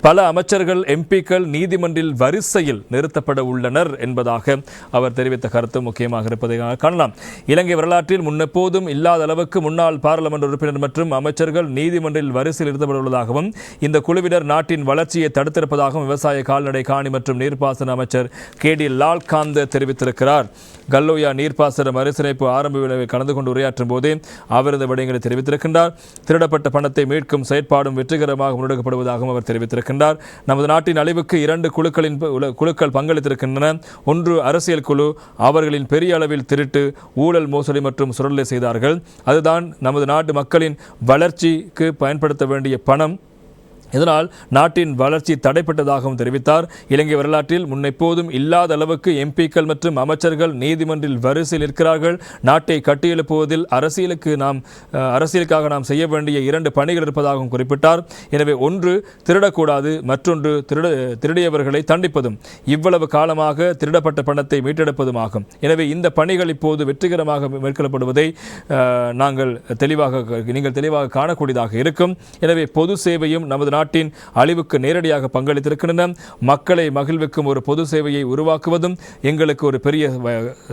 பல அமைச்சர்கள் எம்பிக்கள் நீதிமன்றில் வரிசையில் நிறுத்தப்பட உள்ளனர் என்பதாக அவர் தெரிவித்த கருத்து முக்கியமாக இருப்பதை காணலாம். இலங்கை வரலாற்றில் முன்னெப்போதும் இல்லாத அளவுக்கு முன்னாள் பாராளுமன்ற உறுப்பினர் மற்றும் அமைச்சர்கள் நீதிமன்றில் வரிசையில் நிறுத்தப்பட உள்ளதாகவும் இந்த குழுவினர் நாட்டின் வளர்ச்சியை தடுத்திருப்பதாகவும் விவசாய கால்நடை காணி மற்றும் நீர்ப்பாசன அமைச்சர் கே. டி. லால்காந்த் தெரிவித்திருக்கிறார். கல்லோயா நீர்ப்பாசன மறுசீரமைப்பு ஆரம்ப விழாவில் கலந்து கொண்டு உரையாற்றும் போதே அவர் இந்த விடயங்களை தெரிவித்திருக்கின்றார். திருடப்பட்ட பணத்தை மீட்கும் செயற்பாடும் வெற்றிகரமாக முன்னெடுக்கப்படுவதாகவும் அவர் தெரிவித்திருக்கின்றார். நமது நாட்டின் அழிவுக்கு இரண்டு குழுக்களின் குழுக்கள் பங்களித்திருக்கின்றன. ஒன்று அரசியல் குழு அவர்களின் பெரிய அளவில் திருட்டு ஊழல் மோசடி மற்றும் சுரண்டலை செய்தார்கள். அதுதான் நமது நாட்டு மக்களின் வளர்ச்சிக்கு பயன்படுத்த வேண்டிய பணம். இதனால் நாட்டின் வளர்ச்சி தடைப்பட்டதாகவும் தெரிவித்தார். இலங்கை வரலாற்றில் முன்னெப்போதும் இல்லாத அளவுக்கு எம்பிக்கள் மற்றும் அமைச்சர்கள் நீதிமன்றில் வரிசையில் இருக்கிறார்கள். நாட்டை கட்டியெழுப்புவதில் அரசியலுக்கு நாம் அரசியலுக்காக நாம் செய்ய வேண்டிய இரண்டு பணிகள் இருப்பதாகவும் குறிப்பிட்டார். எனவே ஒன்று திருடக்கூடாது மற்றொன்று திருட திருடியவர்களை தண்டிப்பதும். இவ்வளவு காலமாக திருடப்பட்ட பணத்தை மீட்டெடுப்பதுமாகும் எனவே இந்த பணிகள் இப்போது வெற்றிகரமாக மேற்கொள்ளப்படுவதை நாங்கள் தெளிவாக நீங்கள் தெளிவாக காணக்கூடியதாக இருக்கும். எனவே பொது சேவையும் நமது நாட்டின் அழிவுக்கு நேரடியாக பங்களித்திருக்கின்றன. மக்களை மகிழ்விக்கும் ஒரு பொது சேவையை உருவாக்குவதும் எங்களுக்கு ஒரு பெரிய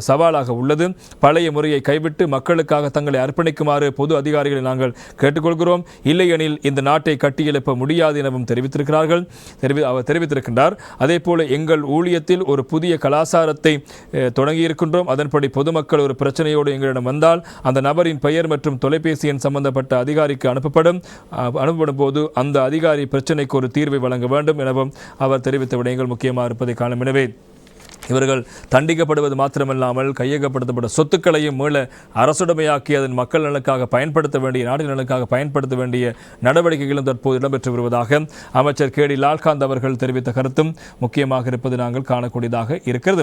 சவாலாக உள்ளது. பழைய முறையை கைவிட்டு மக்களுக்காக தங்களை அர்ப்பணிக்குமாறு பொது அதிகாரிகளை நாங்கள் கேட்டுக்கொள்கிறோம். இல்லையெனில் இந்த நாட்டை கட்டியெழுப்ப முடியாது எனவும் தெரிவித்திருக்கிறார்கள். தெரிவி அவர் தெரிவித்திருக்கின்றார். அதே போல எங்கள் ஊழியத்தில் ஒரு புதிய கலாச்சாரத்தை தொடங்கியிருக்கின்றோம். அதன்படி பொதுமக்கள் ஒரு பிரச்சனையோடு எங்களிடம் வந்தால் அந்த நபரின் பெயர் மற்றும் தொலைபேசி எண் சம்பந்தப்பட்ட அதிகாரிக்கு அனுப்பப்படும். அனுப்பப்படும் போது அந்த அதிகாரி பிரச்சனைக்கு ஒரு தீர்வை வழங்க வேண்டும் எனவும் அவர் தெரிவித்த விடயங்கள் முக்கியமாக இருப்பதை காணும். எனவே இவர்கள் தண்டிக்கப்படுவது மாத்திரமல்லாமல் கையகப்படுத்தப்பட்ட சொத்துக்களையும் மீள அரசுடைமையாக்கி அதன் மக்கள் நலனுக்காக பயன்படுத்த வேண்டிய நாட்டின் நலனுக்காக பயன்படுத்த வேண்டிய நடவடிக்கைகளும் தற்போது இடம்பெற்று வருவதாக அமைச்சர் கே டி லால்காந்த் அவர்கள் தெரிவித்த கருத்தும் முக்கியமாக இருப்பது நாங்கள் காணக்கூடியதாக இருக்கிறது.